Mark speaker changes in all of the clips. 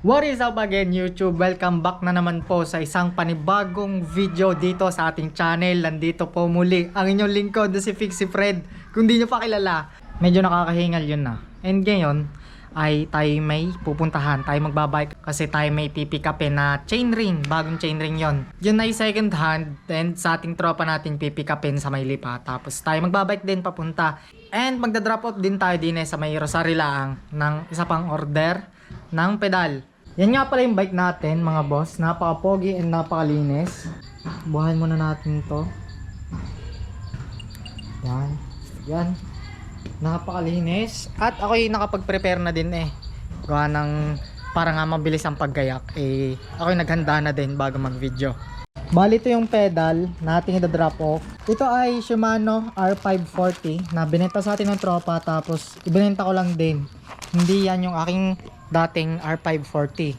Speaker 1: What is up again YouTube? Welcome back na naman po sa isang panibagong video dito sa ating channel. Nandito po muli ang inyong lingkod si Fixie Fred. Kung di nyo pa kilala, medyo nakakahingal yun na. And ngayon ay tayo may pupuntahan, tayo magbabike kasi tayo may pipick upin na chain ring, bagong chain ring yon. Yun ay second hand and sa ating tropa natin pipick upin sa may lipa. Tapos tayo magbabike din papunta. And magda-drop off din tayo din eh sa may Rosary Laang ng isa pang order ng pedal. Yan nga pala yung bike natin mga boss. Napaka-pogi and napakalinis. Buhayin muna natin to. Yan. Yan. Napakalinis. At ako'y nakapag-prepare na din eh. Gawa ng para nga mabilis ang paggayak. Eh, ako'y naghanda na din bago mag-video. Bali ito yung pedal na ating i-drop off. Ito ay Shimano R540 na binenta sa atin ng tropa tapos ibinenta ko lang din. Hindi yan yung aking dating R540.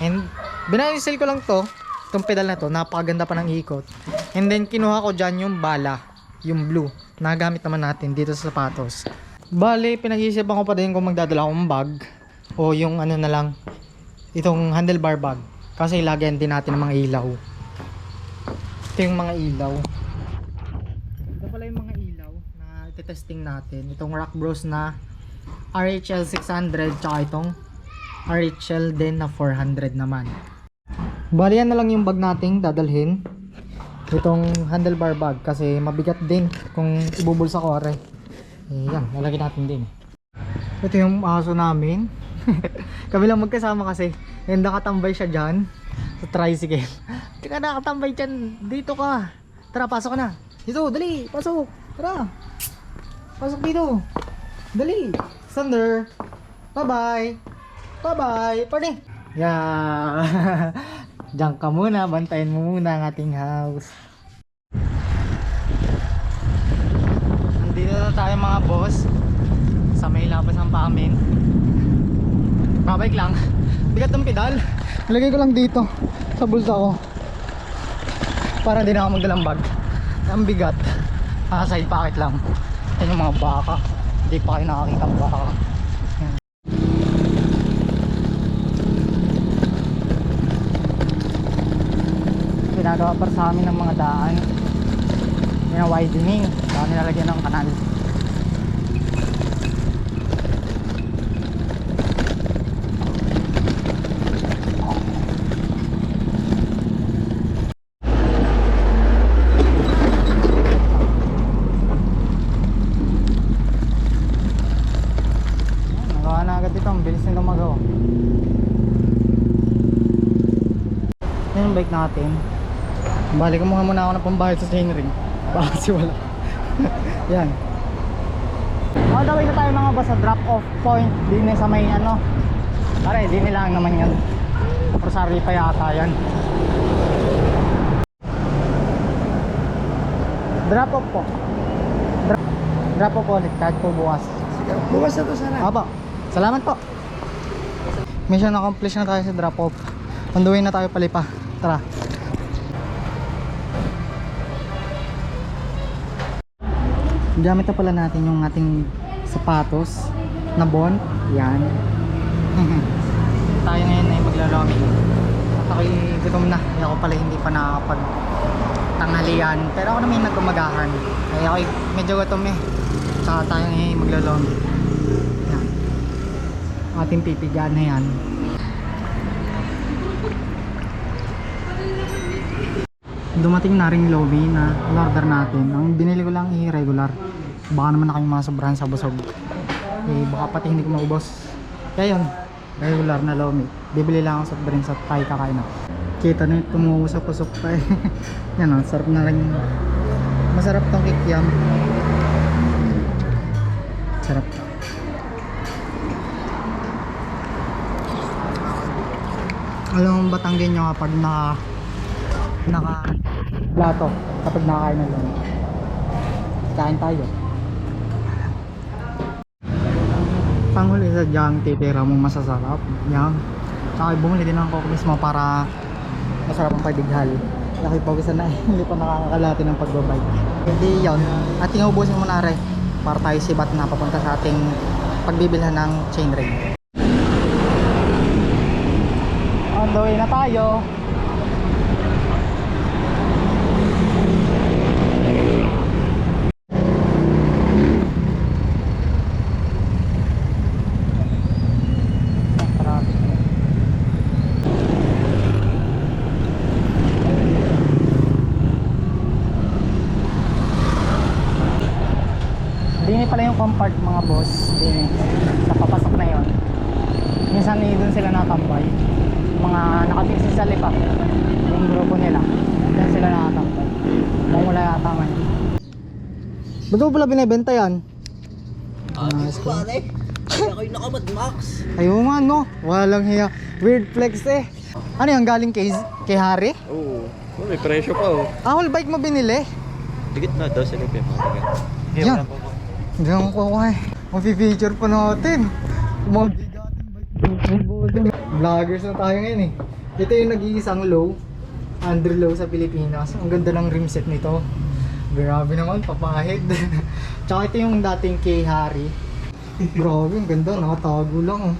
Speaker 1: And binayusil ko lang to, itong pedal na to, napakaganda pa ng ikot. And then kinuha ko dyan yung bala, yung blue, na gamit naman natin dito sa sapatos. Bali, pinag-iisipan ko pa din kung magdadala akong bag o yung ano na lang, itong handlebar bag. Kasi lagyan din natin ng mga ilaw. Ito yung mga ilaw. Ito pala yung mga ilaw na testing natin. Itong Rock Bros na RHL 600 tsaka itong RHL din na 400 naman. Bali na lang yung bag nating dadalhin. Itong handlebar bag kasi mabigat din kung ibubulsa ko are. Eh, yan, lalagyan natin din. Ito yung aso namin. Kami lang magkasama kasi. And nakatambay siya dyan sa tricycle. Hindi ka nakatambay dyan. Dito ka. Tara, pasok ka na. Dito, dali. Pasok. Tara. Pasok dito. Dali. Thunder. Bye-bye. Bye-bye. Party. Yeah. Diyan ka muna. Bantayan mo muna ang ating house. Nandito na tayo mga boss. Sa may labas ng pamin. Babike lang. Bigat ng pedal. Nilagay ko lang dito sa bulsa ko. Para hindi na ako magdalang bag. Ang bigat. Ah, side pocket lang. Yan yung mga baka. Hindi pa kayo nakakita ng baka. Yan. Ginagawa para sa amin ng mga daan. Yan widening. Saka nilalagyan ng kanal. Yung bike natin. Balik ko muna muna ako ng pambayad sa chainring. Baka kasi wala. Yan. On the way na tayo mga boss sa drop off point. Din sa may ano. Pare, di nila naman yan. Rosary pa yata yan. Drop off po. Drop, drop off ulit kahit po bukas.
Speaker 2: Bukas na to sana.
Speaker 1: Aba, salamat po. Mission accomplished na tayo sa drop off. On the way na tayo palipa. Tara. Gamit na pala natin yung ating sapatos na bond. Yan. tayo ngayon ay maglaloming. At ako'y gutom na. Ako pala hindi pa nakakapag tanghalian. Pero ako naman nagkumagahan. Kaya ako'y medyo gutom eh. Tsaka tayo ngayon maglaloming. Yan. Ating pipigaan na yan. Dumating na rin lobby na order natin. Ang binili ko lang i-regular. Baka naman ako yung mga sobrahan sa busog. Eh, baka pati hindi ko maubos. Kaya yun, regular na lobby. Bibili lang ako soft drinks at tayo kakain na. Kita na yung tumuusok-usok pa eh. Yan o, sarap na rin. Masarap tong kikiam. Sarap. Alam mo Batanggen nyo kapag naka naka plato kapag nakakain na lang. Kain tayo. Panghuli sa diyang titira mo masasarap. Yan. Saka bumili din ng coco mismo para masarap ang pagdighal. Laki pawisan na eh. Hindi pa nakakalati ng pagbabike. Hindi yun. At tingubusin mo na rin para tayo sibat na papunta sa ating pagbibilhan ng chain ring. the way na tayo. Traffic. Dini pala yung compart mga boss. Dini. Sa papasok na yon. Eh, doon sila natambay. Mga nakapiksi sa lipa. Yung grupo nila. Doon sila nakatambay. Wala yata ngayon. Ba't mo pala binibenta yan?
Speaker 2: Ah, uh, pare. Kaya kayo nakamad, Max.
Speaker 1: Ayaw nga no. Walang hiya. Weird flex eh. Ano yan? Galing kay, kay Harry?
Speaker 2: Oo. Oh, may presyo pa oh.
Speaker 1: Ah, whole bike mo binili?
Speaker 2: Dikit na, 12 rupiya mga tiga.
Speaker 1: Yan. Hindi ako kukuha eh. Mapi-feature pa natin. Mga Vloggers na tayo ngayon eh. Ito yung nag-iisang low. Under low sa Pilipinas. Ang ganda ng rim set nito. Grabe naman, papahid. Tsaka ito yung dating kay Harry. Grabe, ang ganda. Nakatago lang oh.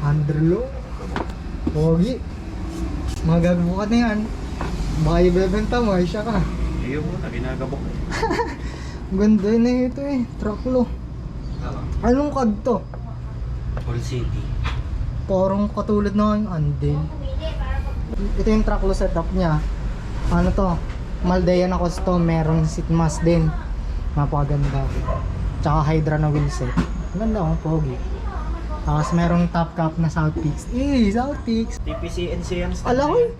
Speaker 1: Under low. Pogi. Mga gagbukat na yan. Baka ibebenta mo, ay siya ka.
Speaker 2: Iyo mo na, ginagabok.
Speaker 1: Ang Ganda na ito eh. Trucklo. Anong card to?
Speaker 2: Full city.
Speaker 1: Parang katulad na yung Andin. Ito yung trucklo setup niya. Ano to? Maldea na custom. Meron seat mask din. Napakaganda. Tsaka Hydra na wheel set. Ang Ganda oh, pogi. Tapos merong top cap na South Peaks. Eh, South Peaks.
Speaker 2: TPC NCM stand.
Speaker 1: Ala ko eh.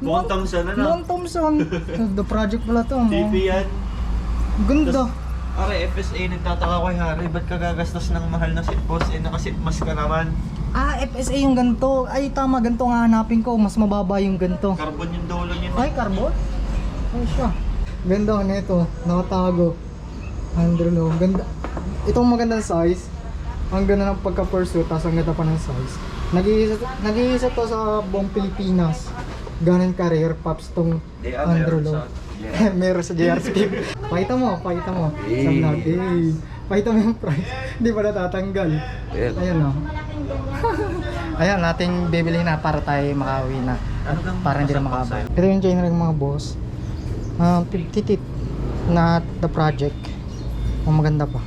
Speaker 2: Mukhang Thompson ano?
Speaker 1: Mukhang Thompson. The project pala to.
Speaker 2: TP
Speaker 1: no?
Speaker 2: yan.
Speaker 1: Ganda.
Speaker 2: Are, FSA nagtataka kay Harry, ba't ka gagastos ng mahal na seatpost eh naka-seat mask ka naman?
Speaker 1: Ah, FSA yung ganito. Ay, tama, ganito nga hanapin ko. Mas mababa yung ganito.
Speaker 2: Carbon yung dulo niya.
Speaker 1: Ay, carbon? Ay, siya. Ganda na ito. Nakatago. Under low. Ganda. Itong magandang size. Ang ganda ng pagka-pursuit. Tapos ang ganda pa ng size. Nag-iisa, nag-iisa to sa buong Pilipinas. Ganun career pops tong low.
Speaker 2: sa- Yeah.
Speaker 1: meron sa JR Speed. pakita mo, pakita mo. Sa
Speaker 2: Eh.
Speaker 1: vlog. Eh. Pakita mo yung price. Hindi pa natatanggal.
Speaker 2: Ayan.
Speaker 1: Ayan o. Ayan, natin bibili na para tayo makauwi na.
Speaker 2: Ano
Speaker 1: Para hindi na makabay. Ito yung chain ring mga boss. Ah, titit na the project. Ang maganda pa.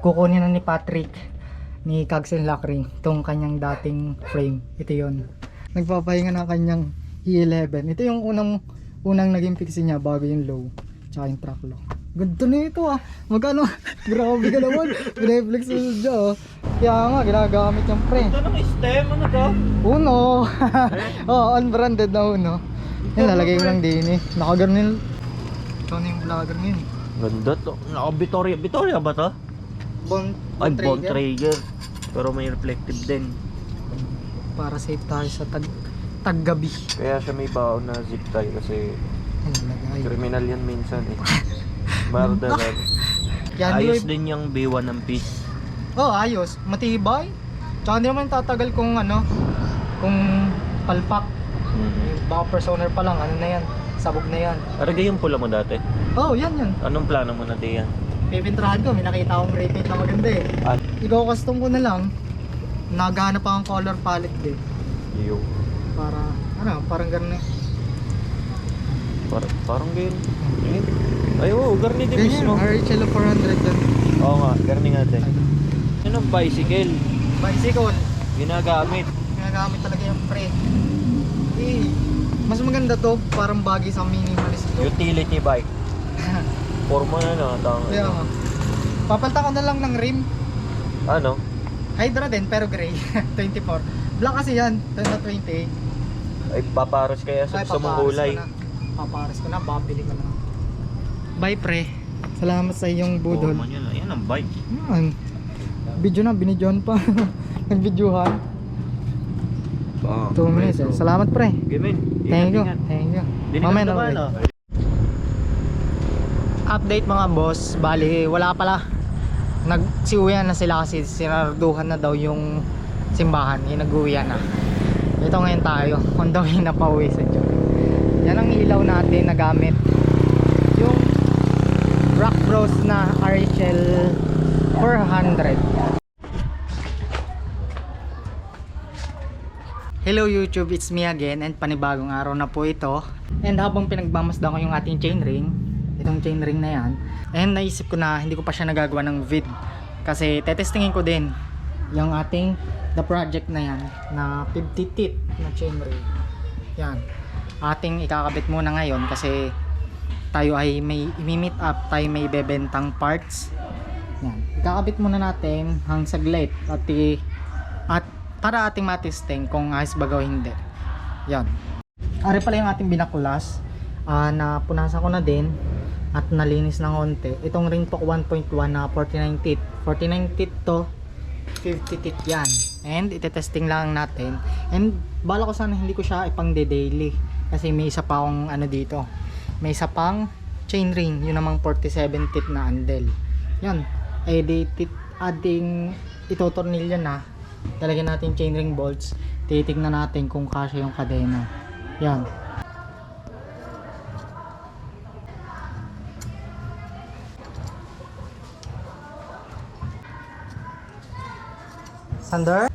Speaker 1: Kukunin na ni Patrick ni Kagsen Lockring itong kanyang dating frame. Ito yon. Nagpapahinga na kanyang E11. Ito yung unang unang naging fix niya bago yung low. Tsaka yung track low. Ganda na ito ah. Magkano? Grabe ka naman. Pineflex mo siya oh. Kaya nga, ginagamit yung pre.
Speaker 2: Ito ng stem, ano to?
Speaker 1: Uno. oh, unbranded na uno. Yan, lalagay ko lang din eh. Nakaganon. Ikaw na yung vlogger ngayon. eh.
Speaker 2: Ganda to. Naka Victoria. Victoria ba to?
Speaker 1: Bon,
Speaker 2: Ay,
Speaker 1: bon
Speaker 2: Bond
Speaker 1: trigger.
Speaker 2: Traeger. Pero may reflective din.
Speaker 1: Para safe tayo sa tag taggabi.
Speaker 2: Kaya siya may baon na zip tie kasi
Speaker 1: lagay.
Speaker 2: criminal yan minsan eh. Murderer.
Speaker 1: Yan,
Speaker 2: Ayos din yung B1 ng piece.
Speaker 1: Oh, ayos. Matibay. Tsaka hindi naman tatagal kung ano, kung palpak. Baka personer pa lang, ano na yan. Sabog na yan.
Speaker 2: Aragay yung pula mo dati.
Speaker 1: Oh, yan yan.
Speaker 2: Anong plano mo na diyan?
Speaker 1: Pipintrahan ko, may nakita akong repaint na maganda eh.
Speaker 2: At
Speaker 1: Ikaw custom ko na lang. Naghanap pa akong color palette eh.
Speaker 2: yung
Speaker 1: Para, ano, parang ganun eh.
Speaker 2: par parang ganyan. Ay, oo, garni din mismo.
Speaker 1: RHL 400 yan.
Speaker 2: Oo nga, garni nga din.
Speaker 1: Ano?
Speaker 2: Ang bicycle.
Speaker 1: Bicycle.
Speaker 2: Ginagamit.
Speaker 1: Ginagamit talaga yung pre. Eh, mas maganda to, parang bagay sa minimalist to.
Speaker 2: Utility bike. Forma na na. Tang,
Speaker 1: Kaya nga. Papalta ko na lang ng rim.
Speaker 2: ano?
Speaker 1: Hydra din, pero gray. 24. Black kasi yan, na 20.
Speaker 2: Ay, paparos kaya sa
Speaker 1: Ay,
Speaker 2: gusto mong kulay.
Speaker 1: Papares ko na, babili ko na. Bye pre. Salamat sa iyong budol.
Speaker 2: Yun. Ayan ang bike.
Speaker 1: Yan. Video na, binidyohan pa. Nagvideohan.
Speaker 2: Oh,
Speaker 1: 2 minutes eh. Salamat pre.
Speaker 2: Gimin.
Speaker 1: Thank you. Thank you. Mamaya na ulit. Update mga boss, bali wala pala. Nagsiuwian na sila kasi sinarduhan na daw yung simbahan, yung nag-uwian na. Ito ngayon tayo, on the way na pauwi sa Diyon. Yan ang ilaw natin na gamit. Rock Bros na RHL 400. Hello YouTube, it's me again and panibagong araw na po ito. And habang pinagmamasdan ko yung ating chainring, itong chainring na yan, and naisip ko na hindi ko pa siya nagagawa ng vid. Kasi tetestingin ko din yung ating the project na yan na 50 teeth na chainring. Yan. Ating ikakabit muna ngayon kasi tayo ay may imi-meet up, tayo may bebentang parts. Yan. Ikakabit muna natin hang saglit at, at para ating matesting kung ayos ba o hindi. Yan. Ari pala yung ating binakulas ah, na punasan ko na din at nalinis ng konti. Itong Ringtok 1.1 na 49 teeth. 49 teeth to 50 teeth yan. And itetesting lang natin. And bala ko sana hindi ko siya ipang daily kasi may isa pa akong ano dito. May isa pang chain ring, yun namang 47 teeth na andel. Yan. Eh di tit ating itotornilyo na. Talagyan natin chain ring bolts. Titignan natin kung kasya yung kadena. Yan. Sander?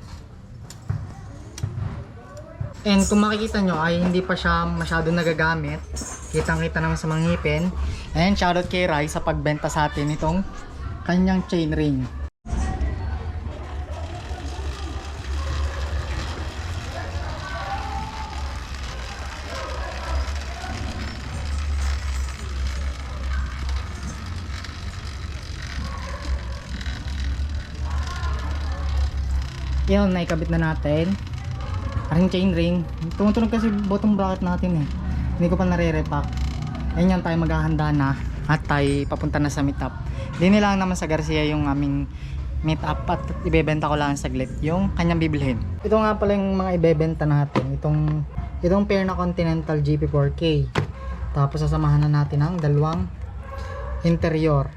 Speaker 1: And kung makikita nyo ay hindi pa siya masyado nagagamit. Kitang kita naman sa mga ngipin. And shoutout kay Rai sa pagbenta sa atin itong kanyang chain ring. Yun, naikabit na natin. Aring chain ring. Tumutunog kasi bottom bracket natin eh. Hindi ko pa nare-repack. Ayun yan tayo maghahanda na at tayo papunta na sa meetup. Hindi lang naman sa Garcia yung aming meetup at ibebenta ko lang saglit yung kanyang bibilhin. Ito nga pala yung mga ibebenta natin. Itong itong pair na Continental GP4K. Tapos sasamahan na natin ang dalawang interior.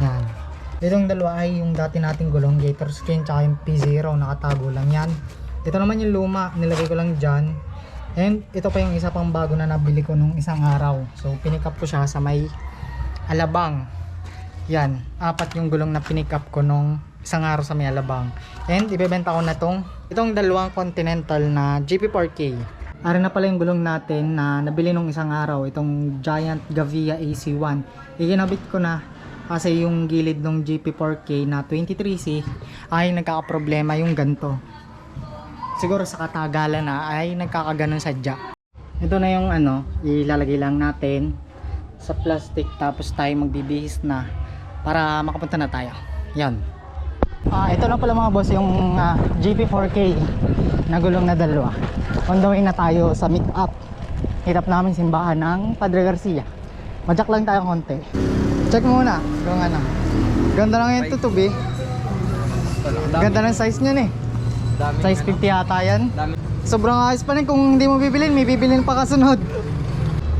Speaker 1: Yan. Itong dalawa ay yung dati nating gulong gator skin tsaka yung P0 nakatago lang yan. Ito naman yung luma, nilagay ko lang dyan. And ito pa yung isa pang bago na nabili ko nung isang araw. So pinick up ko siya sa may Alabang. Yan, apat yung gulong na pinick up ko nung isang araw sa may Alabang. And ibebenta ko na tong itong dalawang Continental na GP4K. Ari na pala yung gulong natin na nabili nung isang araw, itong Giant Gavia AC1. Ikinabit ko na kasi yung gilid ng GP4K na 23C ay nagkakaproblema yung ganto. Siguro sa katagalan na ay nagkakaganon sadya. Ito na yung ano, ilalagay lang natin sa plastic tapos tayo magbibihis na para makapunta na tayo. Yan. Ah, ito lang pala mga boss yung ah, GP4K na gulong na dalawa. On the way na tayo sa meet up. Up namin simbahan ng Padre Garcia. Madyak lang tayo konti. Check muna kung ano. Ganda lang yung tutubi. Ganda ng size niyan eh.
Speaker 2: Dami.
Speaker 1: Size 50 yata yan.
Speaker 2: Dami.
Speaker 1: Sobrang ayos pa rin kung hindi mo bibilin, may bibilin pa kasunod.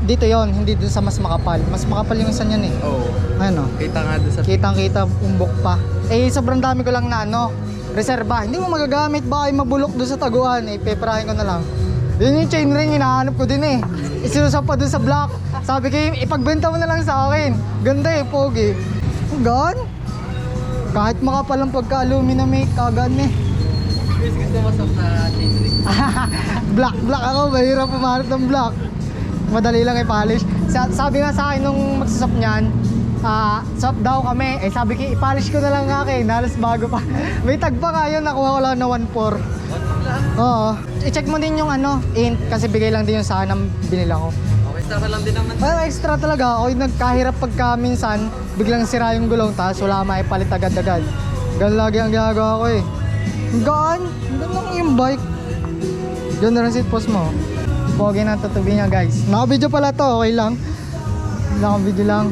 Speaker 1: Dito yon hindi dun sa mas makapal. Mas makapal yung isa niyan eh.
Speaker 2: Oo.
Speaker 1: Ano?
Speaker 2: Kita nga doon sa...
Speaker 1: Kitang kita umbok pa. Eh sobrang dami ko lang na ano, reserba. Hindi mo magagamit baka ay mabulok doon sa taguan. Eh peperahin ko na lang. Yun yung chain ring, hinahanap ko din eh. Isinusap pa doon sa block. Sabi ko, ipagbenta mo na lang sa akin. Ganda eh, pogi. Gan? Kahit makapal ang pagka-aluminum eh, kagan eh.
Speaker 2: Guys, gusto mo sa chain ring.
Speaker 1: black black ako, mahirap pumarap ng black. Madali lang i-polish. Sa- sabi nga sa akin nung magsusap niyan, ah, swap daw kami. Eh sabi ko, i-polish ko na lang nga akin. Halos bago pa. May tag pa nga yun, nakuha ko lang na 1.4. Oo. I-check mo din yung ano, int, kasi bigay lang din yung sa akin ng binila ko.
Speaker 2: Sama lang din naman.
Speaker 1: Well, extra talaga. Yung nagkahirap pagka minsan, biglang sira yung gulong, tapos wala maipalit agad-agad. Ganun lagi ang ginagawa ko eh. Gaan! Ganun yung bike. Ganda rin seat post mo. Pogi na tutubi niya guys. Naka-video pala to, okay lang. Naka-video lang.